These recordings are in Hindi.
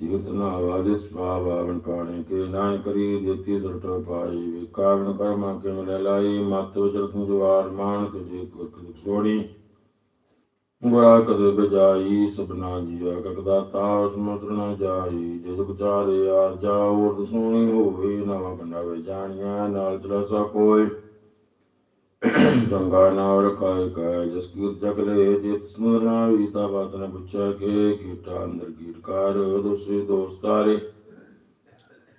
જીવતના આવાદિત સ્વભાવ આવન પાણી કે નાય કરી દેતી દરટો પાઈ વિકારણ કર્મ કે મલાઈ માત્ર જરતું જવાર માણ કે જે છોડી ਗੁਰਾ ਕਦੇ ਬਜਾਈ ਸੁਪਨਾ ਜੀਆ ਕਕਦਾ ਤਾ ਸਮੁੰਦਰ ਨਾ ਜਾਈ ਜੇ ਵਿਚਾਰੇ ਆਰ ਜਾ ਹੋਰ ਸੋਣੀ ਹੋਵੇ ਨਾ ਬੰਦਾ ਵੇ ਜਾਣਿਆ ਨਾਲ ਜਲਸਾ ਕੋਈ ਗੰਗਾ ਨਾਵ ਰਖਾਇ ਕਾ ਜਸ ਕੀਰ ਜਗਲੇ ਜਿਤ ਸਮੁਦਰਾ ਵੀਤਾ ਬਾਤ ਨ ਪੁੱਛਿਆ ਕੇ ਕੀਟਾ ਅੰਦਰ ਕੀਟਕਾਰ ਦੋਸੇ ਦੋਸਤਾਰੇ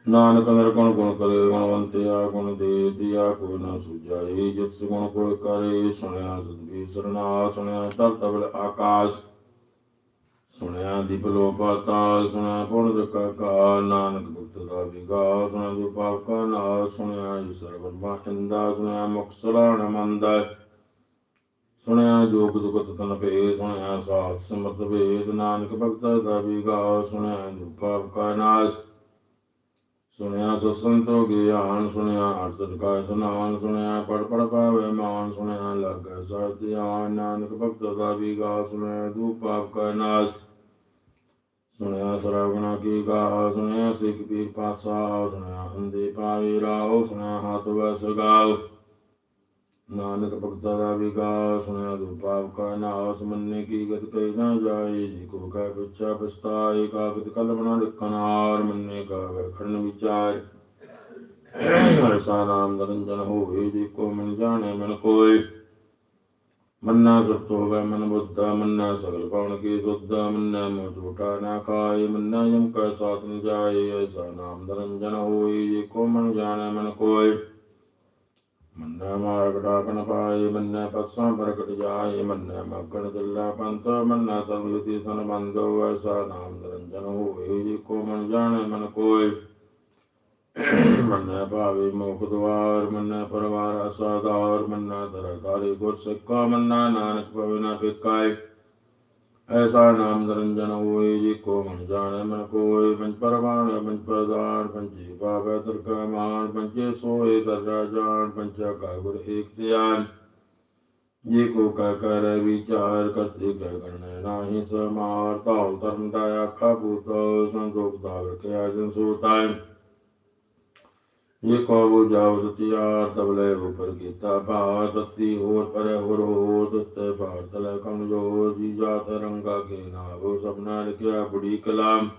ਨਾਨਕ ਅੰਦਰ ਗੁਣ ਗੁਣ ਕਰੇ ਗੁਣਵੰਤਿਆ ਗੁਣ ਦੇ ਦਿਆ ਕੋ ਨ ਸੁਝਾਈ ਜਿਤ ਗੁਣ ਕੋ ਕਰੇ, ਸੁਣਿਆ ਸਤਿ ਸਰਨਾ ਸੁਣਿਆ ਤਬ ਤਬਲ ਆਕਾਸ਼। ਸੁਣਿਆ ਦੀਪ ਲੋ ਪਾਤਾਲ ਸੁਣਿਆ ਪੁਣ ਕਾ ਕਾ ਨਾਨਕ ਭਗਤ ਦਾ ਵਿਗਾ ਸੁਣਿਆ ਜੋ ਪਾਪ ਕਾ ਨਾ ਸੁਣਿਆ ਈਸ਼ਰ ਚੰਦਾ ਸੁਣਿਆ ਮੁਖ ਸਲਾਣ ਸੁਣਿਆ ਜੋਗ ਜੁਗਤ ਤਨ ਭੇ ਸੁਣਿਆ ਸਾਥ ਸਮਰਥ ਵੇਦ ਨਾਨਕ ਭਗਤ ਦਾ ਵਿਗਾ ਸੁਣਿਆ ਜੋ ਕਾ ਨਾਸ਼। ਸੁਣਿਆ ਸੋ ਸੰਤੋ ਗਿਆਨ ਸੁਣਿਆ ਅਰਥ ਕਾ ਸਨਾਨ, ਸੁਣਿਆ ਪੜ ਪੜ ਪਾਵੇ ਮਾਨ, ਸੁਣਿਆ ਲੱਗੈ ਸਤਿਆਨ ਨਾਨਕ ਭਗਤ ਦਾ ਵਿਗਾ ਸੁਣਿਆ ਜੋ ਪਾਪ ਕਾ ਨਾਸ਼। ਸੁਣਿਆ ਸਰਵਣਾ ਕੀ ਗਾ ਸੁਣਿਆ ਸਿੱਖ ਪੀਰ ਪਾਸਾ ਸੁਣਿਆ ਹੰਦੇ ਪਾਵੇ ਰਾਓ, ਸੁਣਿਆ ਹੱਥ ਵਸ ਗਾਓ ਨਾਨਕ ਭਗਤਾ ਦਾ ਵਿਗਾ ਸੁਣਿਆ ਦੁਪਾਵ ਕਾ ਨਾਸ, ਮੰਨੇ ਕੀ ਗਤ ਕੈ ਨਾ ਜਾਏ ਜੀ ਕੋ ਕਾ ਪਿਛਾ ਪਛਤਾਏ, ਕਾਗਤ ਕਲਮਣਾ ਲਿਖਨਾਰ ਮੰਨੇ ਕਾ ਵਖਣ ਵਿਚਾਰ। ਹਰਸਾ ਨਾਮ ਨਰੰਜਨ ਹੋਵੇ, ਜੀ ਕੋ ਮਨ ਜਾਣੇ ਮਨ ਕੋਈ ਮੰਨਾ ਸੁਤ ਮਨ ਬੁੱਧਾ, ਮੰਨਾ ਸਗਲ ਕੌਣ ਕੀ ਸੁੱਧਾ, ਮੰਨਾ ਮੋ ਝੂਠਾ ਨਾ ਖਾਏ, ਮੰਨਾ ਜਮ ਕੈ ਸਾਥ ਨ ਜਾਏ, ਐਸਾ ਨਾਮ ਨਰੰਜਨ ਹੋਈ ਜੇ ਕੋ ਮਨ ਜਾਣੈ ਮਨ ਕੋਈ ਮੰਨਾ ਮਾਰਗ ਡਾਕਨ ਪਾਏ, ਮੰਨਾ ਪਸਾਂ ਪ੍ਰਗਟ ਜਾਏ, ਮੰਨਾ ਮਗਣ ਦਿੱਲਾ ਪੰਤ ਮੰਨਾ ਸੰਗਤੀ ਸਨ ਬੰਦੋ ਐਸਾ ਨਾਮ ਨਰੰਜਨ ਹੋਏ, ਜੇ ਕੋ ਮਨ ਜਾਣੈ ਮਨ ਕੋਈ ਮੰਨੈ ਭਾਵੇ ਮੋਖ ਦਵਾਰ ਮੰਨਾ ਪਰਵਾਰ ਅਸਾਦਾਰ ਮੰਨਾ ਦਰਕਾਰੀ ਗੁਰ ਸਿੱਕਾ, ਮੰਨਾ ਨਾਨਕ ਪਵੇ ਨਾ ਪਿਕਾਏ ਐਸਾ ਨਾਮ ਨਿਰੰਜਨ ਹੋਏ, ਜੀ ਕੋ ਮਨ ਜਾਣੈ ਮਨ ਕੋਇ ਪੰਜ ਪਰਮਾਨ ਪੰਜ ਪ੍ਰਦਾਨ ਪੰਜੀ ਪਾਵੈ ਤਰਕਾ ਮਾਨ ਪੰਜੇ ਸੋਏ ਦਰਜਾ ਜਾਣ ਪੰਚਾ ਕਾ ਗੁਰ ਏਕ ਧਿਆਨ। ਜੇ ਕੋ ਕਾ ਕਰ ਵਿਚਾਰ, ਕਰਤੇ ਕਹਿ ਕਰਨਾ ਨਾਹੀ ਸਮਾਰ ਤਾਉ ਧਰਮ ਦਾ ਆਖਾ ਭੂਤ ਸੰਜੋਗ ਦਾ ਰਖਿਆ ਜਨ ਸੋਤਾਇ ਇਹ ਕੋ ਬੁਝਾਉ ਸਤਿਆਰ ਤਬਲੇ ਉਪਰ ਕੀਤਾ। ਭਾ ਹੋਰ ਪਰੇ ਹੋਰ ਹੋ ਤਤੇ ਭਾਰਤ ਲੈ ਕਮ ਜੋ ਜੀ ਜਾਤ, ਰੰਗਾ ਕੇ ਨਾਵੋ ਸਭਨਾ ਲਿਖਿਆ ਬੁੜੀ ਕਲਾਮ।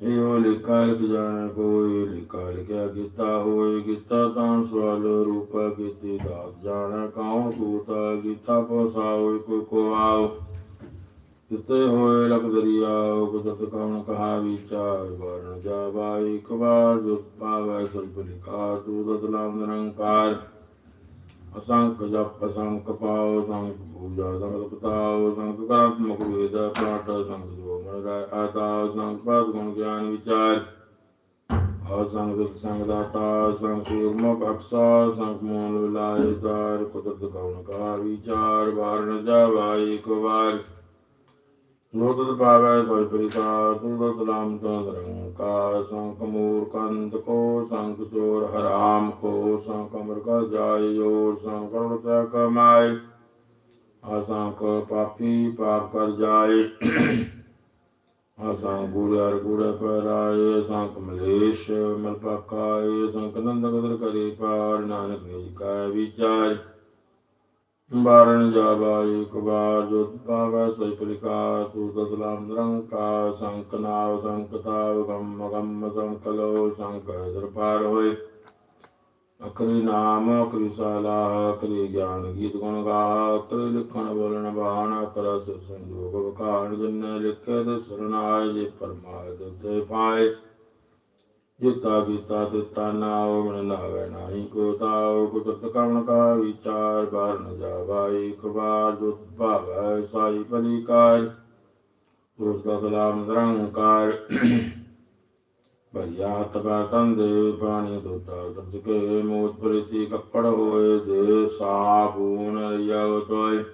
ਇਹੋ ਲਿਖਾ ਲਿਖ ਜਾਣ, ਕੋਈ ਲਿਖਾ ਲਿਖਿਆ ਕੀਤਾ, ਹੋਏ ਕੀਤਾ ਤਾਂ ਸਵਾਲ ਰੂਪ ਕੀਤੀ। ਦਾਤ ਜਾਣ, ਕੌਣ ਕੂਤਾ ਕੀਤਾ ਪਸਾਉ ਕੋ ਕੋ ਆਉ ਕਿਤੇ ਹੋਏ ਲਖ ਦਰਿਆਉ ਕੁਦਰਤ ਕੌਣ ਕਹਾ ਵਿਚਾਰ ਵਰਨ ਜਾ ਬਾਈ ਕਵਾਰ ਜੁਤ ਪਾਵੈ ਸਰਬ ਲਿਖਾ ਤੂ ਦਤਲਾਮ ਨਿਰੰਕਾਰ। ਅਸੰਖ ਜਪ, ਅਸੰਖ ਪਾਉ ਸੰਖ ਪੂਜਾ ਸੰਖ ਪਤਾਉ ਸੰਖ ਕਰਾਤਮਕ ਵੇਦ, ਪਾਠ ਸੰਖ ਜੋ ਮਨ ਰਾਇ ਆਤਾ ਸੰਖ ਪਦ ਗੁਣ ਗਿਆਨ ਵਿਚਾਰ। ਅਸੰਗ ਦੁਖ ਸੰਗ ਦਾਤਾ ਸੰਖ ਮੁਖ ਅਕਸਾ ਸੰਖ ਮੋਲ ਵਿਲਾਇ ਦਾਰ ਕੁਦਰਤ ਕੌਣ ਕਹਾ ਵਿਚਾਰ ਵਾਰਨ ਜਾ ਕਵਾਰ ਮੋਦਤ ਪਾਵੈ ਸੋਇ ਪਰਿਸਾਰ ਸੁੰਦਰ ਸਲਾਮ ਸੋਦਰੰ ਕਾ ਸੰਖ ਮੂਰ ਕੰਦ ਕੋ ਸੰਖ ਚੋਰ ਹਰਾਮ ਕੋ ਸੰਖ ਅਮਰ ਕਾ ਜਾਇਓ ਸੰਖ ਕਰੁਣ ਤਾ ਕਮਾਈ ਆਸਾਂ ਕੋ ਪਾਪੀ ਪਾਪ ਕਰ ਜਾਏ। ਆਸਾਂ ਗੁਰ ਗੁਰ ਪਰਾਏ ਸੰਖ ਮਲੇਸ਼ ਮਲ ਪਕਾਏ ਸੰਖ ਨੰਦ ਕਦਰ ਕਰੇ ਪਾਰ, ਨਾਨਕ ਨਿਜ ਕਾ ਵਿਚਾਰ। ਬਾਰਨ ਜਾਬਾਈ ਕੁਬਾਰ ਜੁਤ ਪਾਵੈ ਸੋਇ ਪਲਿਕਾ ਤੂ ਦਸਲਾਮ ਨਿਰੰਕਾਰ, ਸੰਕ ਨਾਵ ਸੰਕਤਾਵ ਗੰਮ ਗੰਮ ਸੰਕਲੋ ਸੰਕ ਦਰਪਾਰ ਹੋਏ। ਅਕਰੀ ਨਾਮ, ਅਕਰੀ ਸਾਲਾ ਅਕਰੀ ਗਿਆਨ ਗੀਤ ਗੁਣ ਗਾ ਅਕਰੀ ਲਿਖਣ ਬੋਲਣ ਬਾਣ, ਅਕਰ ਸਿਰ ਸੰਜੋਗ ਵਕਾਣ ਜਿਨ ਲਿਖੇ ਤੇ ਸਰਨਾਇ ਜੇ ਪਰਮਾਦ ਤੇ ਪਾਏ। ਜਿਤਾ ਕੀਤਾ ਦਿੱਤਾ ਨਾਉ ਮਨ ਨਾਵੇ ਨਾਹੀ ਕੋ ਤਾਉ ਕੁਦਰਤ ਕਵਣ ਕਾ ਵਿਚਾਰ ਬਾਰ ਨ ਜਾਵਾਈ ਕਬਾਰ ਜੁਤ ਭਾਵੈ, ਸਾਈ ਪਲੀ ਕਾਰ। ਉਸ ਦਾ ਸਲਾਮ ਨਿਰੰਕਾਰ ਭਈਆ ਤਬਾ ਤੰਦੇ ਪਾਣੀ ਦੁਤਾ ਸਬਜ ਕੇ ਮੋਤ ਪ੍ਰੀਤੀ ਕੱਪੜ ਹੋਏ ਦੇ ਸਾਬੂਨ ਯਵ ਤੋਏ।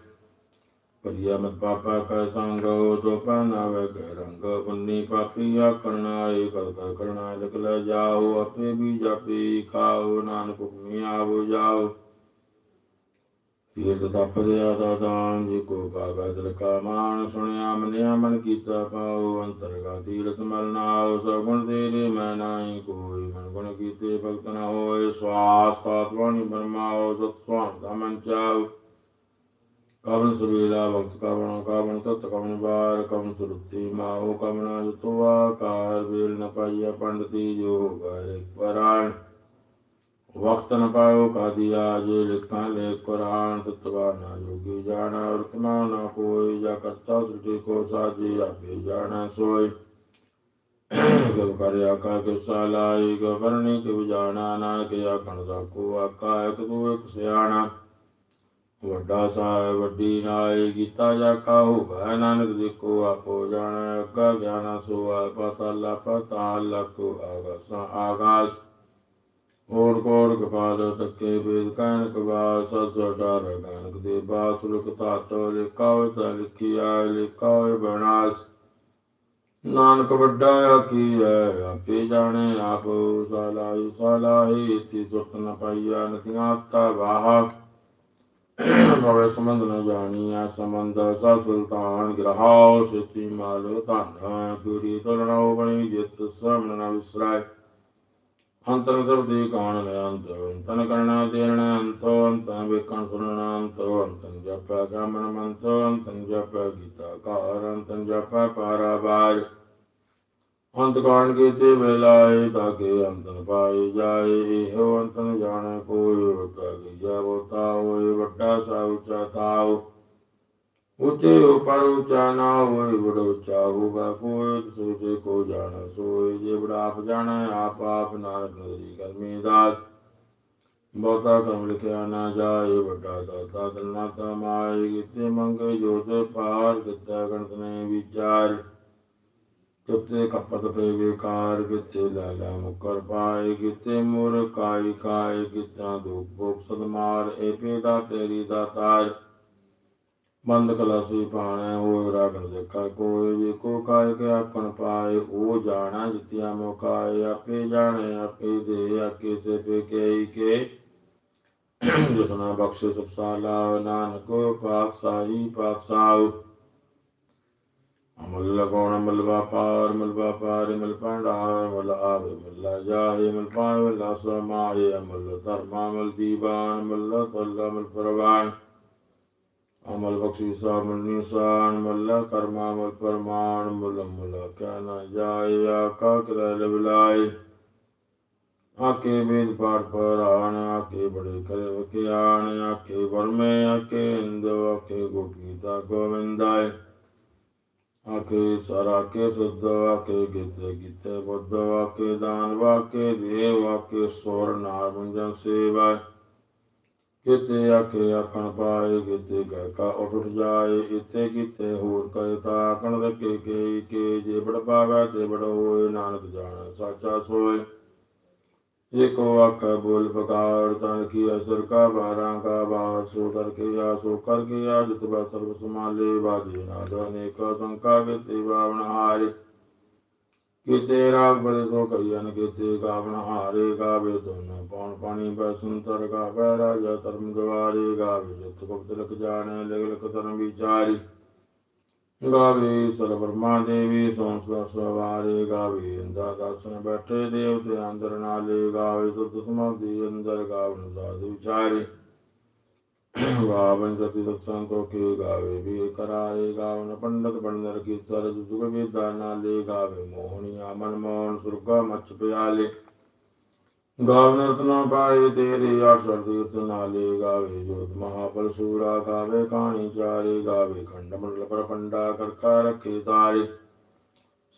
ਪਰਿਆ ਮਤ ਪਾਪਾ ਕਾ ਸੰਗ ਤੋ ਪਨਾਵੇ ਕੈ ਰੰਗ ਪੁੰਨੀ ਪਾਪੀ ਆਕਰਣਾ ਏ ਕਲ ਕਾ ਲੈ ਜਾਓ ਆਪੇ ਵੀ ਜਾਪੀ ਖਾਓ ਨਾਨਕ ਹੁਕਮੀ ਆਵੋ ਜਾਓ ਤੀਰਥ ਤਪ ਦਿਆ ਦਾਨ ਜੀ ਕੋ ਕਾਗਾ ਦਿਲ ਕਾ ਮਾਨ ਸੁਣਿਆ ਮਨਿਆ ਮਨ ਕੀਤਾ ਪਾਉ ਅੰਤਰਗਾ ਤੀਰਥ ਮਲ ਨਾਉ ਸਗੁਣ ਤੇਰੇ ਮੈਂ ਨਾਹੀ ਕੋਈ, ਮਨ ਗੁਣ ਕੀਤੇ ਭਗਤ ਨਾ ਹੋਏ ਸਵਾਸ ਤਾਤਵਾਨੀ ਬਰਮਾਉ ਸਤਵਾਨ ਦਾ ਮਨ ਚਾਉ। कामन सुरवीला भक्त कामण कामण तत्व कमन बार कमन सुरुद्धि माओ कमना जुतवा कार बेल न पाइया पंडति योग पराण वक्त न पायो का दिया जे लिखा ले कुरान तत्वा न योगी जाना वर्तमा न कोई या कर्ता सृष्टि को साजी या पे जाना सोई गव कार्या का के सालाई गवर्णी के जाना ना के या कणदा को आका एक दो एक सियाणा ਵੱਡਾ ਸਾਹਿਬ, ਵੱਡੀ ਨਾਈ ਗੀਤਾ ਜਾ ਕਾ ਹੋਗਾ ਨਾਨਕ ਜੀ ਆਪੋ ਜਾਣਾ, ਅੱਗਾ ਗਿਆਨਾ ਸੋ ਆ ਪਤਾਲਾ ਪਤਾਲਾ ਕੋ ਆਗਾਸਾਂ, ਆਗਾਸ। ਓੜ ਕੋੜ ਕਪਾਲ ਤੱਕੇ ਵੇਦ ਕਾਨ ਕਵਾ ਸਤ ਡਰ ਗਾਨਕ ਦੇ ਬਾਸ ਲੁਕ ਤਾਤੋ ਲਿਖਾਵੇ ਤਾ ਲਿਖਿਆ ਲਿਖਾਵੇ ਬਨਾਸ। ਨਾਨਕ ਵੱਡਾ ਕੀ ਹੈ ਆਪੇ ਜਾਣੇ ਆਪ ਸਲਾਈ ਸਲਾਈ ਤੀ ਸੁਤ ਨ ਪਾਈਆ ਨਤੀਆਂ ਤਾ ਭਵੇ ਸੰਬੰਧ ਨ ਜਾਣੀਆ, ਸੰਬੰਧ ਸਾ ਸੁਲਤਾਨ ਗ੍ਰਹਾਉ ਸਿਤੀ ਮਾਲ ਧਨ ਗੁਰੀ ਤਲਣਾਉ ਬਣੀ ਜਿਤ ਸਮਨ ਨ ਵਿਸਰਾਇ ਅੰਤਰ ਸਰਦੀ ਕਾਣ ਲੈ ਅੰਤ ਤਨ ਕਰਣਾ ਦੇਣਾ ਅੰਤੋ, ਅੰਤੰ ਵੇਖਣ ਸੁਣਨਾ, ਅੰਤੋ, ਅੰਤਨ ਜਪਾ ਗਮਨ ਮੰਤੋ, ਅੰਤਨ ਜਪਾ ਗੀਤਾ ਕਾਰ ਅੰਤੰ ਜਪਾ, ਪਾਰਾਵਾਰ। ਅੰਤ ਕਾਣ ਕੀਤੇ ਵੇਲਾਏ ਤਾਕੇ ਅੰਤਨ ਪਾਏ ਜਾਏ। ਇਹੋ ਅੰਤਨ ਜਾਣੇ, ਕੋਈ ਹੋਤਾ ਕਿ ਜਾਵੋ ਤਾਉ ਵੱਡਾ ਸਾ ਉੱਚਾ ਤਾਉ ਉੱਚੇ ਉਪਰ ਉੱਚਾ ਨਾ ਹੋਏ ਬੜਾ ਉੱਚਾ ਹੋਗਾ ਕੋਈ। ਸੋਚੇ ਕੋ ਜਾਣਾ ਸੋਏ, ਜੇ ਬੜਾ ਆਪ ਜਾਣਾ ਆਪ ਆਪ ਨਾਨਕ ਨਦਰੀ ਕਰਮੀ ਦਾਸ। ਬਹੁਤਾ ਕੰਮ ਲਿਖਿਆ ਨਾ ਜਾਏ, ਵੱਡਾ ਦਾਤਾ ਦਲਨਾ ਤਮਾਈ ਕਿਤੇ ਮੰਗੇ ਜੋ ਤੇ ਪਾਰ ਕਿਤਾ ਗਣਤ ਨੇ ਵਿਚਾਰ। ਕਿਤੇ ਕਪਟ ਤੇ ਵਿਕਾਰ ਕਿਤੇ ਲਾਲਾ ਮੁਕਰ ਪਾਏ ਕਿਤੇ ਮੁਰ ਕਾਈ ਕਾਏ ਕਿਤਾ ਦੁਖ ਭੋਗ ਸਦਮਾਰ ਏਪੇ ਦਾ ਤੇਰੀ ਦਾ ਤਾਰ। ਬੰਦ ਕਲਾਸੀ ਪਾਣੈ ਹੋਇ ਰਾਗਨ ਦੇਖਾ ਕੋਈ ਜੇ ਕੋ ਕਾਇ ਕੇ ਆਕਣ ਪਾਏ, ਉਹ ਜਾਣਾ ਜਿਤਿਆ ਮੋਕਾਏ ਆਪੇ ਜਾਣੇ, ਆਪੇ ਦੇ ਆਕੇ ਸੇ ਪੇ ਕੇ ਕੇ। ਜਿਸਨਾ ਬਖਸ਼ੇ ਸਭ ਸਾਲਾ, ਨਾਨਕ ਪਾਕ ਸਾਈ ਪਾਕ ਸਾਉ அமுல்லகோணமல் வாப்பார் மல்வாப்பார் மல்பாண்டாமல் ஆவி மல்லாஜாய் மல்பாவல் அசமாய் அமல் தர்மாமல் தீபான் மல்ல தொல்லாமல் புறவான் அமல் பக்ஷிசாமல் நீசான் மல்ல கர்மாமல் பரமான் முல்ல முல்ல கேன ஜாய் ஆக்கா கிளவிலாய் आके वेद पाठ पर आने आके बड़े करे के आने आके वर में आके इंदो आके गोपीता गोविंदाय ਆਕੇ ਸਾਰਾ ਕੇ ਸਦਾ ਕੇ ਗਿਤ ਗਿਤ ਬੁੱਧ ਵਾਕੇ ਦਾਨ ਵਾਕੇ ਦੇਵ ਵਾਕੇ ਸੋਰ ਨਾਮ ਜਨ ਸੇਵਾ। ਕਿਤੇ ਆਕੇ ਆਖਣ ਪਾਏ ਕਿਤੇ ਗਾਕਾ ਉਠ ਜਾਏ ਇਤੇ ਕਿਤੇ ਹੋਰ ਕੈ ਤਾਕਣ ਦੇ ਕੇ ਕੇ ਜੇ ਬੜ ਪਾਗਾ ਤੇ ਬੜ ਹੋਏ, ਨਾਨਕ ਜਾਣ, ਸਾਚਾ ਸੋਏ। ਏਕੋ ਆਖ ਬੋਲ ਪਕਾਰ ਤਨ ਕੀ ਅਸਰ ਕਾ ਬਾਰਾਂ ਕਾ ਬਾਰ ਸੋ ਕਰ ਕੇ ਆ ਸੋ ਕਰ ਕੇ ਆ ਜਿਤ ਬਾ ਸਰਬ ਸਮਾਲੇ ਬਾਜੀ ਨਾਦ ਅਨੇਕ ਸੰਕਾ ਕਿਤੇ ਬਾਵਨ ਹਾਰੇ ਕਿਤੇ ਰਾਗ ਬੜੇ ਸੋ ਕਈਨ ਕਿਤੇ ਗਾਵਨ ਹਾਰੇ ਗਾਵੇ ਦੋਨ ਪੌਣ ਪਾਣੀ ਬੈ ਸੁੰਤਰ ਗਾਵੇ ਰਾਜਾ ਧਰਮ ਗਵਾਰੇ ਗਾਵੇ ਜਿਤ ਗੁਪਤ ਲਖ ਜਾਣੇ ਲਿਖ ਲਿਖ ਧਰਮ ਵਿਚਾਰੀ ਗਾਵੇ ਸਰ ਬ੍ਰਹਮਾ ਦੇਵੀ ਸੰਸਵਾ ਸਵਾਰੇ ਗਾਵੇ ਇੰਦਾ ਦਾਸਨ ਬੈਠੇ ਦੇਵਤੇ ਅੰਦਰ ਨਾਲੇ ਗਾਵੇ, ਸੁਧ ਸਮਾਧੀ ਅੰਦਰ ਗਾਵਨ ਸਾਧ ਵਿਚਾਰੇ। ਗਾਵਨ ਜਤੀ ਦਸਾਂ ਕੋ ਕੇ ਗਾਵੇ, ਵੀ ਕਰਾਏ ਗਾਵਨ ਪੰਡਤ ਬੰਦਰ ਕੀ ਸਰ ਜੁਗ ਵੇਦਾ ਨਾਲੇ ਗਾਵੇ ਮੋਹਣੀਆ ਮਨ ਮੋਹਨ ਸੁਰਗਾ ਮਚ ਪਿਆਲੇ। ਗਾਵਨ ਰਤਨਾ ਪਾਏ ਤੇਰੇ ਆਸ਼ਰ ਤੀਰਥ ਨਾਲੇ ਗਾਵੇ ਜੋਤ ਮਹਾਬਲ ਸੂਰਾ ਗਾਵੇ ਕਾਣੀ ਚਾਰੇ ਗਾਵੇ ਖੰਡ ਮੰਡਲ ਪ੍ਰਖੰਡਾ ਕਰਕਾ ਰੱਖੇ ਤਾਰੇ।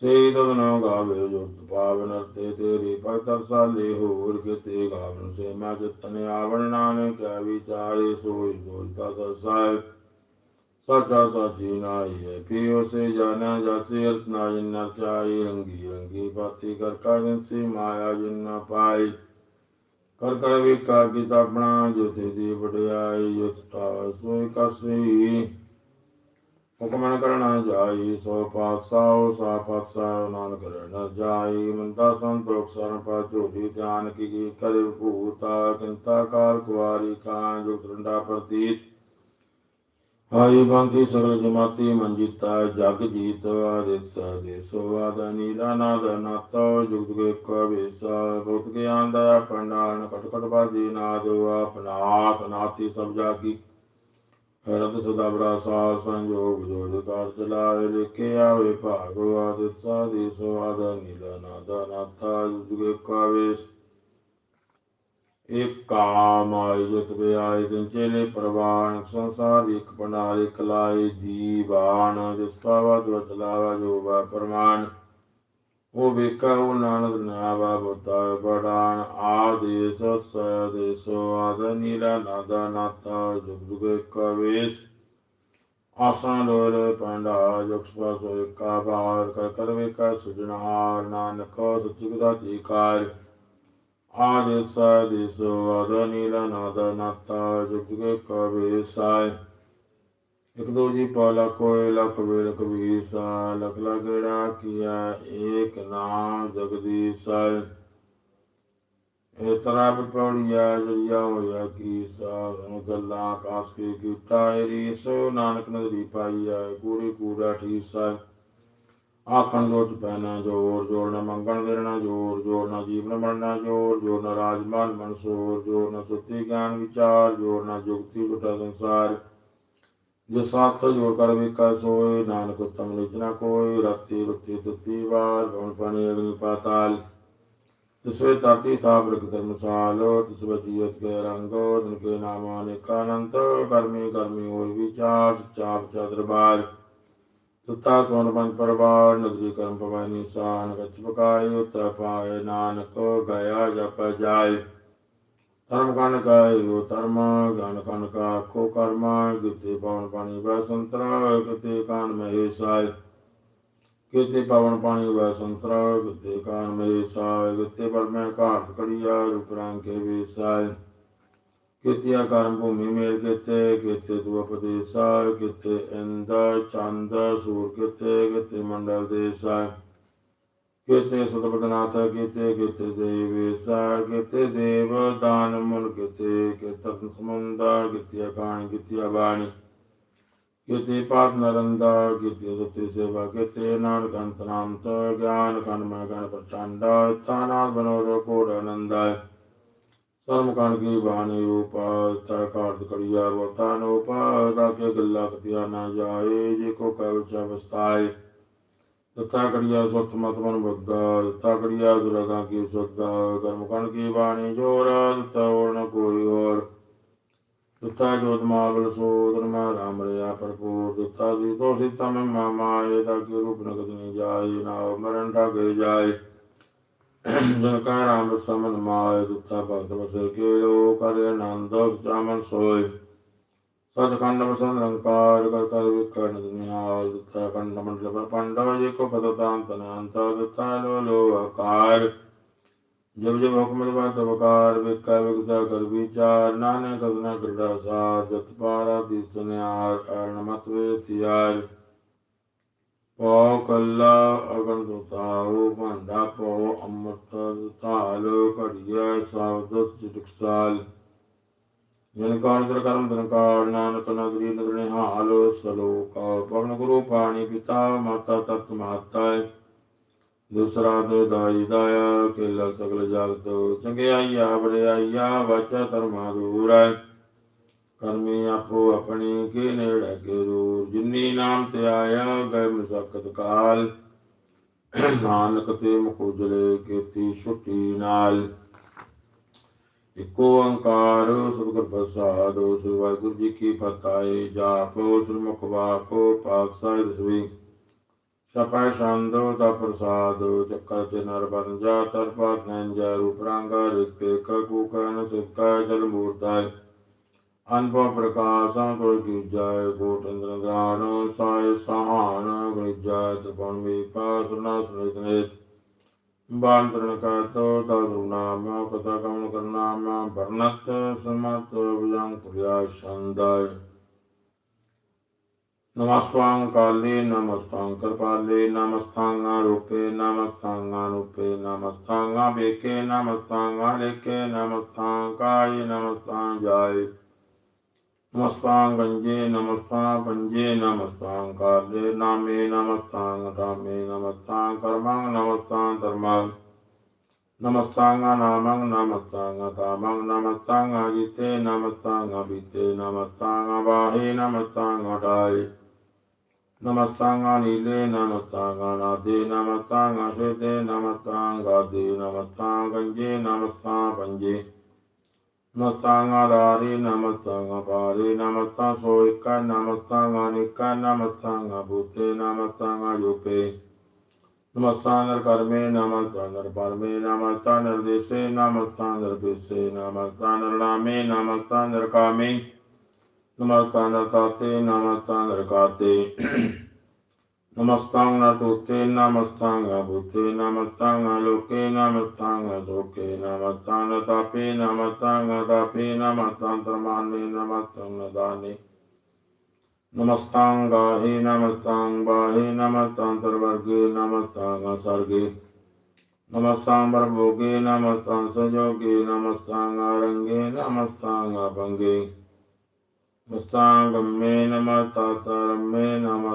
ਸੇ ਤਦਨੋ ਗਾਵੇ ਜੋਤ ਪਾਵਨ ਤੇ ਤੇਰੇ ਪਤਰ ਸਾਲੇ ਹੋਰ ਕਿਤੇ ਗਾਵਨ ਸੇ ਮੈਂ ਜਤਨ ਆਵਣ ਨਾਨਕ ਕਿਆ ਵਿਚਾਰੇ ਸੋਈ ਬੋਲਤਾ ਸਾਹਿਬ। ਸਚਾ ਸਾਚੀ ਨਾਈ ਹੈ ਪਿਓ ਸੇ ਜਾਣਾ ਜਾਸੇ ਅਰਥ ਨਾ ਜਿੰਨਾ ਚਾਈ ਰੰਗੀ ਰੰਗੀ ਬਾਤੀ ਕਰ ਕਰਨ ਸੇ ਮਾਇਆ ਜਿੰਨਾ ਪਾਈ ਕਰ ਕਰ ਵਿਕਾ ਕੀਤਾ ਆਪਣਾ ਜੋਤੇ ਦੀ ਵਡਿਆਈ ਯੁਕਤਾ ਸੋਈ ਕਸੀ। ਹੁਕਮਨ ਕਰਨਾ ਜਾਈ, ਸੋ ਪਾਸਾਓ ਸਾ ਪਾਸਾ, ਨਾਨਕ ਰਹਿਣਾ ਜਾਈ। ਮੰਦਾ ਸੰਤੋਖ ਸਰਨ ਪਾ ਝੋਲੀ ਧਿਆਨ ਕੀ ਕੀ ਕਰੇ ਭੂਤਾ ਕਿੰਤਾ ਕਾਲ ਕੁਵਾਰੀ ਕਾਂ, ਜੋ ਦੰਡਾ ਪ੍ਰਤੀਤ। ਹਾਈ ਬੰਤੀ ਸਗਲ ਜਮਾਤੀ ਮਨਜੀਤਾ ਜਗ ਜੀਤ ਆਦਿਤ ਦੇਸੋ ਆਦ ਨੀਲਾ ਨਾਦ ਨਾਤੋ, ਜੁਗ ਕੇ ਕਵੇਸਾ ਬਹੁਤ ਗਿਆਨ ਦਾ ਪੰਡਾਨ ਕਟ ਕਟ ਬਾਜੀ ਨਾਦ ਆਪਨਾਤ ਨਾਤੀ ਸਭ ਜਾਗੀ। ਰਤ ਸਦਾ ਬਰਾ ਸਾਰ ਸੰਜੋਗ, ਜੋਗ ਕਾਰ ਚਲਾਏ ਲਿਖੇ ਆਵੇ ਭਾਗੋ ਆਦਿਤ ਦੇਸੋ ਆਦ ਨੀਲਾ ਨਾਦ ਨਾਤਾ, ਜੁਗ ਕੇ ਕਵੇਸ एक काम आयोजित व्यायोजन चेले प्रवाण, संसार एक प्रणाली कलाई दीवान जिसका जो चलावा जो वा प्रमाण। वो बेका, वो नानद नयावा बताए बड़ान आदेश सदेशो आद नादा नाता, जुग जुग कवेश आसन डोर पंडा जुक्ष्मा सोय का बाहर कर कर बेका Nanak सचिकता तीकार Adisa diso adanila nada nata jugge kabe sai. ਇਕਦੋ ਜੀ ਪਾਲਾ ਕੋਇ ਲਖ ਵੇਲ ਕਬੀਸਾ ਲਖ ਲਗੜਾ ਕੀਆ ਏਕ ਨਾਮ ਜਗਦੀਸਰ ਇਤਰਾ ਪਪੜਿਆ ਜਿਆ ਹੋਇਆ ਕੀਸਾ ਸਨ ਗੱਲਾਂ ਕਾਸ ਕੀ ਕੀਤਾ ਰੀ ਸੋ ਨਾਨਕ ਨਦਰੀ ਪਾਈਆ ਕੂੜੀ ਕੂੜਾ ਠੀਸਾ आखन रोज पहना ज़ोर ज़ोर न मंगल देना ज़ोर ज़ोर न जीवन मरना ज़ोर ज़ोर न राजमान मनसोर ज़ोर न सुति ज्ञान विचार, ज़ोर न जुगति जुटा संसार। जो साथ ज़ोर कर विका सोय नानक उत्तम लिखना कोई रक्ति रुक्ति तुति वार भवन पानी अग्नि पाताल। तिसवे ताती था वृक धर्मशालो तिसवे जीवत के रंगो तिनके नाम अनेकानंत कर्मी कर्मी और विचार चाप चादर बार। सुतात्मन परवाणुकर्म पवनुसान कचपकायो तपाय नानको गया जप जाय धर्म कण गायो धर्म ज्ञान कण का को कर्म गति पवन पानी व संतरा गति कान महेशाय गति पवन पानी व संतरा गुद्धि कान महेशाय गति पर में काठ कड़िया रूपरांग के वेशाय ਕਿਤੇ ਕਾਨ ਮਹਿ ਸਾਇ ਕਿਤੇ ਪਰ ਮੈਂ ਘਾਟ ਕੜੀਆ ਰੂਪ ਰੰਗ ਕੇ ਵੀ ਸਾਇ ਕਿਤਿਆ ਕਰਮ ਭੂਮੀ ਮੇਲ ਕਿਤੇ ਕਿਤੇ ਤੂ ਉਪਦੇਸਾ ਕਿਤੇ ਇੰਦ ਚੰਦ ਸੂਰ ਕਿਤੇ ਕਿਤੇ ਮੰਡਲ ਦੇਸਾ ਕਿਤੇ ਸਤਪਤਨਾਥ ਕਿਤੇ ਕਿਤੇ ਦੇਵੇਸਾ ਕਿਤੇ ਦੇਵ ਦਾਨ ਮੁਨ ਕਿਤੇ ਕਿਤੇ ਸਮੁੰਦਾ ਕਿਤੇ ਅਕਾਣ ਕਿਤੇ ਅਬਾਣੀ ਕਿਤੇ ਪਾਪ ਨਰੰਦਾ कर्मकांडोपाता कार्य कड़िया वर्तानोपाता के गल्ला कटिया न जाए जे को कैवचा बस्ताए तथा कड़िया स्वच्छ मतमन भग्गा तथा कड़िया दुर्गा की स्वग्गा कर्मकांड की वाणी ज़ोर तथा वर्ण कोई और तथा ज्योतमागल सो धर्मा राम रया परपूर तथा जीतो सीता में मामा एता के रूप नगद नहीं जाए ना मरण ठाके जाए Dhankarāṁ samadhmāya dukkha bhakta-vasar kero karyanandhav brahman soy sadhakandam sadhankar karkar vikarna dunyāya dukkha kandamantla pandava jiko patatāṁ tanāntā dukkha lolo akār जब जब हुक्म तबकार विका विकता कर विचार नाने कदना कृदा सार जत पारा तीसने आर अर्णमत वे तियार ਪਉ ਕੱਲਾ ਅਗਨ ਦੁਤਾਉ ਭਾਂਡਾ ਪਉ ਅੰਮ੍ਰਿਤ ਤਾਲ ਘੜੀਆ ਸਾਵਦਸ ਚਿਤਕਸਾਲ ਜਨ ਕਾਰਜ ਕਰਮ ਧਨ ਕਾਰ ਨਾਨਕ ਨਗਰੀ ਨਗਰੇ ਹਾਲ ਸਲੋਕ ਪਵਨ ਗੁਰੂ ਪਾਣੀ ਪਿਤਾ, ਮਾਤਾ ਤਤ ਮਾਤਾ ਦੂਸਰਾ ਦੇ ਦਾਈ ਦਾਇਆ, ਕੇਲਾ ਸਗਲ ਜਗਤ ਚੰਗਿਆਈਆ ਆ ਵਾਚਾ ਧਰਮਾ ਦੂਰੈ ਕਰਮੀ ਆਪੋ ਆਪਣੀ ਕੇ ਨੇੜੇ ਕੇ ਜਿਨੀ ਨਾਮ ਤੇ ਆਇਆ, ਗਏ ਮਸਕਤ ਕਾਲ। ਨਾਨਕ ਤੇ ਮੁਖੁਜਲੇ ਕੀਤੀ ਛੁੱਟੀ ਨਾਲ। ਇਕੋ ਓੰਕਾਰ, ਸਤਿਗੁਰ ਪ੍ਰਸਾਦ ਸ੍ਰੀ ਵਾਹਿਗੁਰੂ ਜੀ ਕੀ ਫਤਿਹ, ਜਾਪੋ ਸ੍ਰੀ ਮੁਖ ਵਾਕੋ ਪਾਕ ਸਾਹਿਬ ਸਪੈ ਸੰਦੋ ਦਾ ਪ੍ਰਸਾਦ, ਚੱਕਰ ਤੇ ਨਰ ਬਨ ਜਾ ਤਰਪਾ ਨੈਨ ਜਾ ਰੂਪ ਰੰਗਾ ਕਨ ਸੁਕਾ ਜਲ ਮੂਰਤਾ अल्प प्रकाश कृतुजाय कोटन्द्र ग्रहण साय समान गृजाय त्रिपण विपासनासनित बांतरण कातो तादृनाम कथा कमन करनाम भरणत समत विजं क्रिया छंदाय नमस्वां काले नमस्तां कृपाले नमस्तांगारूपे नमस्तांगारूपे नमस्तांगावेके नमस्तांगालेके नमस्तांगाय नमस्तांगाय नमस्ताङ्गे नमस्ताङ्गे नमस्तां काले नामे नमस्तां रामे नमस्तां कर्मां नमस्तांग धर्मां नमस्ताङ्ग नामं नमस्ताङ्ग कामं नमस्ताङ्ग जिते नमस्ताङ्ग बीते नमस्ताङ्ग बाहे नमस्ताङ्ग ढाये नमस्ताङ्ग नीले नमस्ताङ्ग नादे नमस्ताङ्ग श्वेते नमस्ताङ्गादे गंजे नमस्ता पंजे नमस्तां गादे नमस्तां गंजे नमस्तां पंजे Namastangadari Namastangapari Namastansoika Namastanganika Namastangabhute Namastangayope Namastanar Karme Namastanar Parme Namastanar Dese Namastanar Bese Namastanar Name Namastanar Kame Namastanar Kate Namastanar Kate नमस्तां तुते नमस्तां भूते नमस्तां लोके नमस्तां लोके नमस्तां तापे नमस्तां तापे नमस्तां प्रमाणे नमस्तां दाने नमस्तां गाहे नमस्तां बाहे नमस्तां सर्वर्गे नमस्तां सर्गे नमस्तां प्रभोगे नमस्तां सजोगे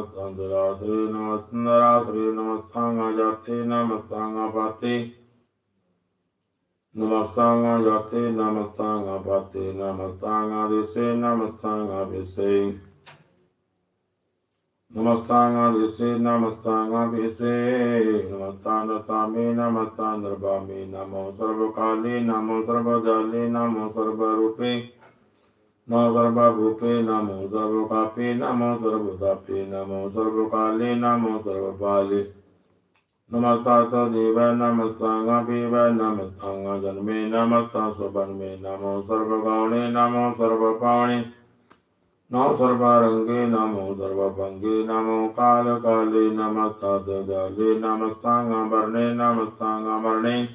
नमस्तां रंगे नमस्तां भंगे Mustangame namastatarame namastandarathre namastandarathre namastangajate namastangapate namastangajate namastangapate namastangadise namastangabise namastangadise namastangabise namastandatame namastandrabame namo sarvakale namo sarvajale namo sarvarupe नमो सर्वभूते नमो सर्वपापे नमो सर्वदापे नमो सर्वकाले नमो सर्वपाले नमस्तात् देव नमस्ताङ्गपीव नमस्ताङ्ग जन्मे नमस्ता स्वपन्मे नमो सर्वगौणे, नमो सर्वपाणे। नमो सर्वरङ्गे, नमो सर्वभङ्गे, नमो कालकाले नमस्तात् जले नमस्ताङ्गवर्णे नमस्ताङ्गवर्णे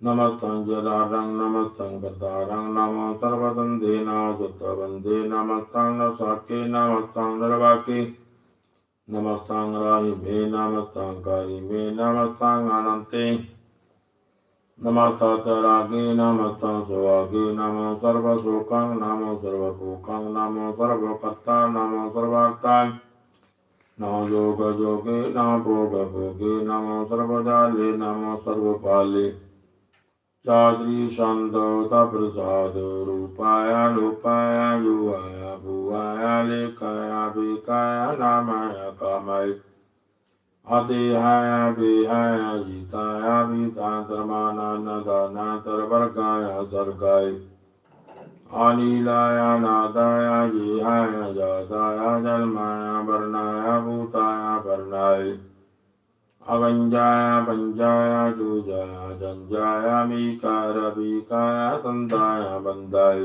नमस्तं जलारं नमस्तं गतारं नमो सर्वसन्धे नाजुतवन्दे नमस्तं न शाके नमस्तं निर्वाके नमस्तां राहिमे नमस्तां कारिमे नमस्तां अनन्ते नमस्तात रागे नमस्तं सुवागे नमो सर्वशोकं नमो सर्वभूकं नमो सर्वकर्ता नमो सर्वार्था नमो योग योगे नमो भोग भोगे नमो सर्वजाले नमो सर्वपाले चादृशन्दोतप्रसादरूपाय रूपाय युवाय भुवाय लेखाय विकाय नामाय कामाय अदेहाय विहाय जिताय वितान्तरमानान्नदानान्तरवर्गाय सर्गाय अनिलाय नादाय जिहाय जाताय जन्माय वर्णाय भूताय वर्णाय अवञ्जाय पञ्जाय जुजाय जञ्जाय मीकार बीकाय सन्दाय बन्दाय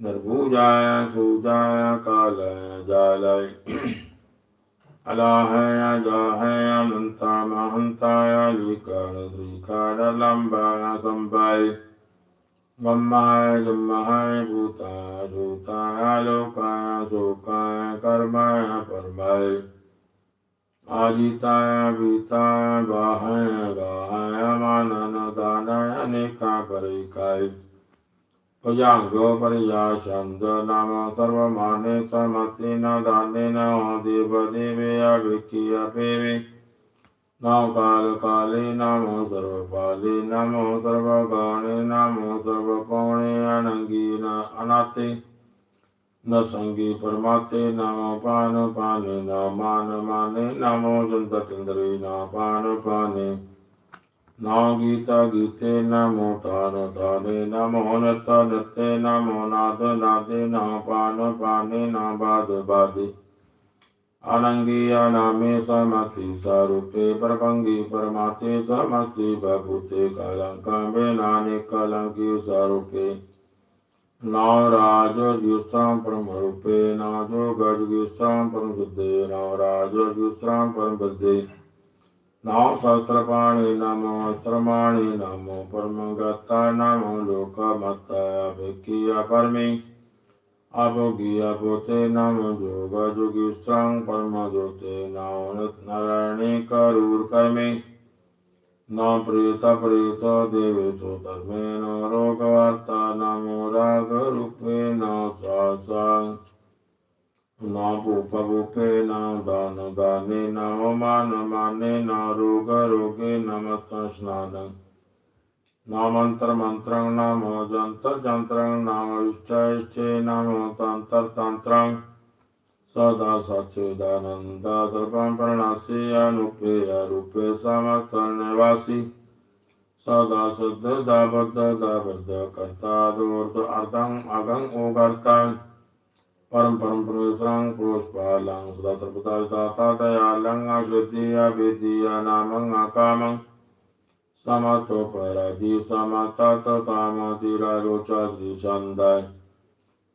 निर्भुजाय सुजाय कालय जालय अलाहय जाहय महन्ताय लिकार श्रीकार लम्बाय सम्बाय ब्रह्माय जम्माय भूताय भूताय लोकाय शोकाय कर्माय परमाय आजिताय बीताय गाहाय गाहाय मानन दानाय अनेका परिकाय भुजांगो परिया छंद नाम सर्वमाने समति न दाने न देव देवे अभिकी अपेवे नमो काल काले नमो सर्वपाले नमो सर्वगणे नमो सर्वपौणे अनंगी न अनाते न संगी परमाते नमो पान पाने न मान माने नमो जंत चंद्रे न पान पाने न गीता गीते नमो तान ताने नमो नत नते नमो नाद नादे न पान पाने न बाद बादे अनंगी अनामे समति स्वरूपे परभंगी परमाते समस्ति बभूते कलंक नाने कलंकी स्वरूपे नाराजोजुषां परमरूपे नाजो गजगुषां परमसिद्धे नाराजोजुषां परमसिद्धे नाम सहस्रपाणि नमो अस्त्रमाणि नमो परमगता नमो लोकमत्ताय भिक्खिय परमे। अभोगिय भूते नमो जोग जोगिषां परमज्योते, नाम नारायणे करूर कर्मे। न प्रेत प्रेत देवेशो धर्मेण रोगवार्ता नमो रागरूपेण सा न भूपभूपेन दान दानेन मान मानेन रोग रोगे नमः स्नानं न मंत्रं नम जंत्रं नम इष्ट इष्टे नम तंत्रं सदा सच्चिदानंद सर्वं प्रणश्य अनुपेय रूपे समस्तनिवासी। सदा शुद्ध दाबद्ध दाबद्ध कर्ता दूर्ध अर्धं अगं ओगर्तं परम परम पुरुषं पुष्पालं सदा सर्वदा दाता दयालं अशुद्धि अविद्या नामं अकामं। समतो पराधि समतत कामतिरारोचादि छंदय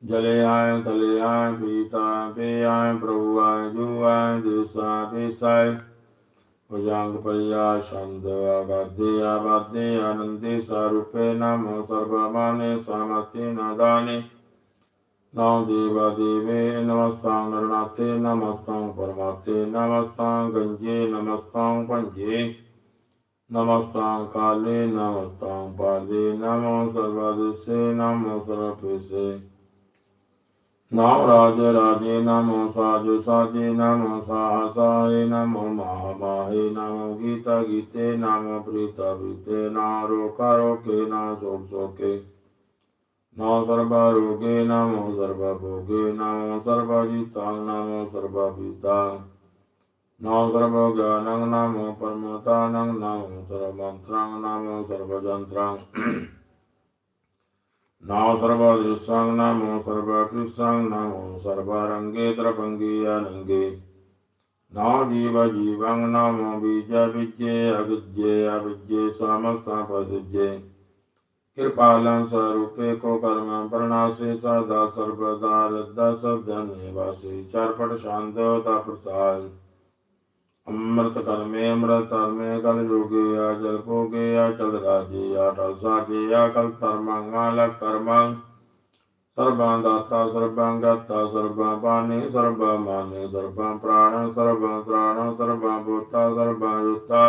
जले आय तले आय पीता पे आय प्रभु आय जु आय दिशा दिशाय भुजांग परिया छंद अगाधे आबाधे आनंदे स्वरूपे नमो सर्वमाने समस्ते नदाने। नौ देवा देवे नमस्तां नरनाथे नमस्तां परमात्ते नमस्तां गंजे नमस्तां पंजे नमस्तां काले नमस्तां पादे नमो सर्वदिशे नमो सर्वपेशे नमो राज राजे नमो साजु साजे नमो साहसाय नमो महामाहे नमो गीता गीते नमो प्रीता प्रीते नारो कारोके न शोक शोके नमो सर्वरोगे नमो सर्वभोगे नमो सर्वजितां नमो सर्वपितां। नमो सर्वज्ञानं नमो परमतानं नमो सर्वमन्त्रं नमो सर्वजन्त्रं नमो सर्वदृशं नमो सर्वकृशं नमो सर्वरङ्गेतरभङ्गीयनङ्गे नमो जीव जीवं नमो बीज विद्ये अविद्ये अविद्ये समस्तपदिद्ये कृपालं स्वरूपे को कर्म प्रणाशे सदा सर्वदा रद्दा शब्दनिवासी चर्पट शान्तता प्रसाद अमृत कर्मे अमृत कर्मे कल योगे या जल भोगे या चल राजे या टल साजे या कल कर्मंगाल कर्मं सर्वं दाता सर्वं गता सर्वं पाने सर्वं माने सर्वं प्राण सर्वं प्राण सर्वं भूता सर्वं युक्ता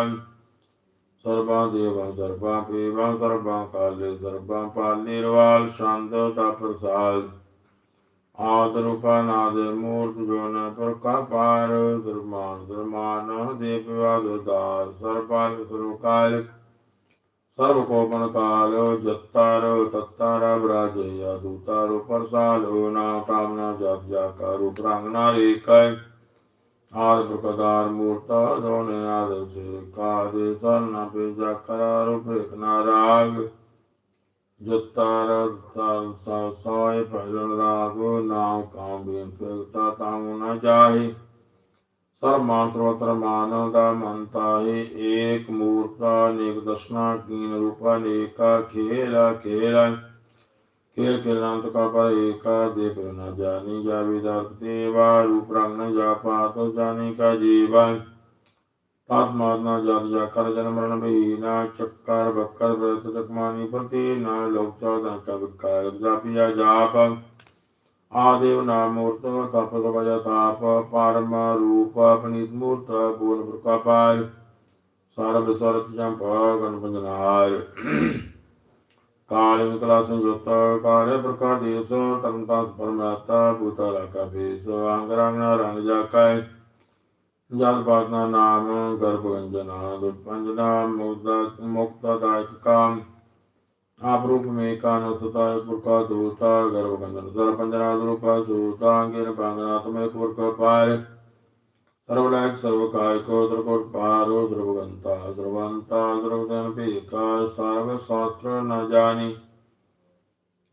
सर्वं देवं सर्वं पीवं सर्वं काले सर्वं पालिर्वाल शांतता प्रसाद आदरूपानाद मूर्त जोन प्रकापार धर्मान धर्मान देववादार सर्वान सुरुकाल सर्वकोपन कालो जत्तारो तत्तारा ब्राजेय दूतारो परसालो नावटामना जप जाकारो प्रांगना रेकय मूर्ता दोने आद से कादे जत्तारा साय पहलन रागो नाव काम प्रगता तामु न जाहि। सर्वमान सर्वत्र मानवदा मनता ही एक मूर्ता नेक दर्शना कीन रूपा नेका खेला खेला। खेल खेलांत का पर एका देख न जानी जा विदर्थ देवा रूप रंग न जा पातो जानी का जीवन आत्मात्मा जात जाकर जन्म मरण भीना चक्कर बक्कर व्रत चकमानी प्रति न लोक चौदह का विकार जापिया जाप। आदेव नाम मूर्त तप तपज ताप पारम रूप अपनीत मूर्त पूर्ण प्रकापाय सर्व स्वरत जंप गणपंजनाय काल विकला संयुक्त कार्य प्रकार देश तरमता परमात्मा भूतला का भेष अंगरंग रंग जाकाय। जल पातना नाम गर्भगंजना मुक्त मुक्तदायक आप रूप में कान सुता पुरका दूता गर्भगंधन सर्वपंजना रूपा सूता गिर पांगना तुम्हें पुरका पार सर्वलायक सर्वकाय को सर्वकोट पारो सर्वगंता सर्वंता सर्वजन पीका सर्व शास्त्र न जानी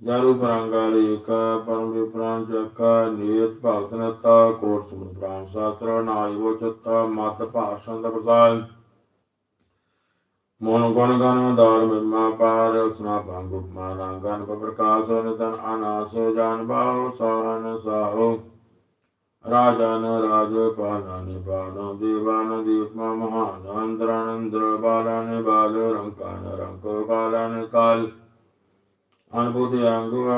जरु परांगालिक परम विप्राण जक नियत भक्तनता कोट सुमन प्राण शास्त्र नायवो चित्त मत भाषण प्रसाद मोन गुण गण दार महिमा पार सुना भंग उपमान गण प्रकाश निधन अनास जान बाहु सहन साहो। राजन राज, पालन पान देवान दीपमा महान अंद्रानंद्र बालन बाल, रंकान रंक कालन काल। ਅਨਬੋਧ ਅੰਗਵਾ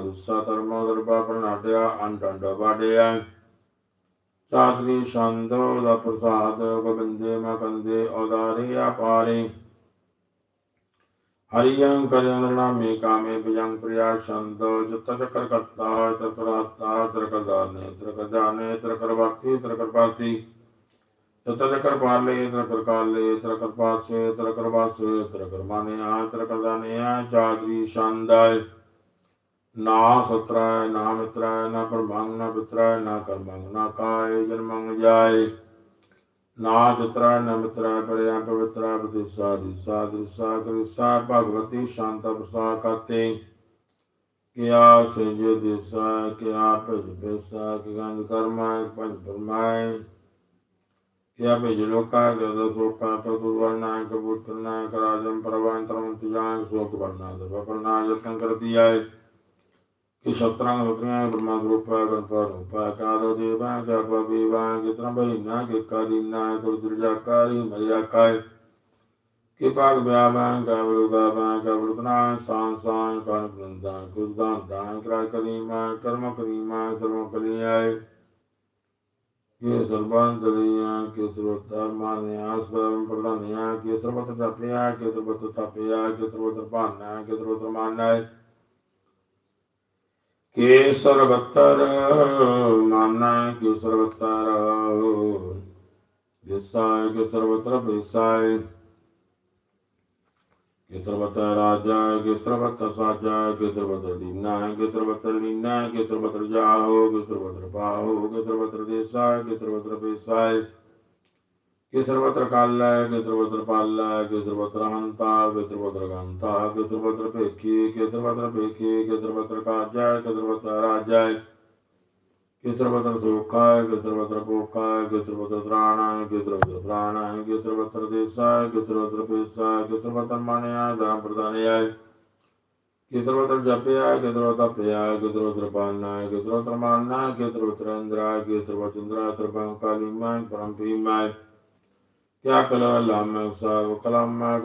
ਦੁਸਾ ਧਰਮ ਦਰਬਾ ਪ੍ਰਣਾਟਿਆ ਅੰਡੰਡ ਵਾੜਿਆ ਪ੍ਰਸਾਦ ਗੋਬਿੰਦੇ ਮਾ ਕੰਦੇ ਔਦਾਰੇ कामे बिजं प्रिया छंदो जत चक्र कर्ता चक्राता त्रकदाने त्रकदाने त्रकरवर्ती त्रकरपाती तत्र पाले त्र काले त्र पासे त्र पासे त्र माने त्र करदाने जागरी शांदाय ना सत्राय, ना मित्राय, ना परमांग ना पित्राय, ना कर्मंग ना काय जन्मंग जाय। ना चित्राय न मित्राय पर्या पवित्राय प्रतिसा दिशा दृशा कृषा भगवती शांत प्रसा करते क्या से जे दिशा क्या पज पैसा क्या कर्माय पंच परमाय क्या भेज लोका गद सोका तो दुर्वर्णा कबूतरना कराजम परवांतरम तुजान शोक वर्णा दर्भपर्णा जतन कर दिया है शत्रुंग ब्रह्मा रूपा कारो देवा क्या पविवा कि त्रंबहिना कि कारिना कुल दुर्जाकारी मर्याकाय कि पाग व्यावां का वरुगावां का सांग सांग कान कृंदा कुदान करीमा कर्म कलियाय के सर्वांतरिया के सर्वतर स्वयं प्रधानिया के सर्वत्र के सर्वत्र मान्ना के सर्वत्र विसाय के सर्वत्र विसाय के सर्वत्र राजा के सर्वत्र साजा के सर्वत्र दीना के सर्वत्र लीना के सर्वत्र जाहो के सर्वत्र पाहो के सर्वत्र देशाय के सर्वत्र पेशाय के सर्वत्र कालाय के सर्वत्र पालाय के सर्वत्र हंता के सर्वत्र गंता के सर्वत्र पेखी के सर्वत्र पेखी के सर्वत्र काजाय के सर्वत्र राजाय के सर्वत्र सुखाय के सर्वत्र भोखाय के सर्वत्र त्राणाय के सर्वत्र प्राणाय के सर्वत्र देशाय के सर्वत्र पेशाय के सर्वत्र मानयाय दान प्रदानयाय के सर्वत्र जपयाय के सर्वत्र प्रियाय के सर्वत्र पालनाय के सर्वत्र माननाय के सर्वत्र इंद्राय के सर्वत्र इंद्राय सर्वं कालीमाय परम भीमाय क्या कला लाम कलाम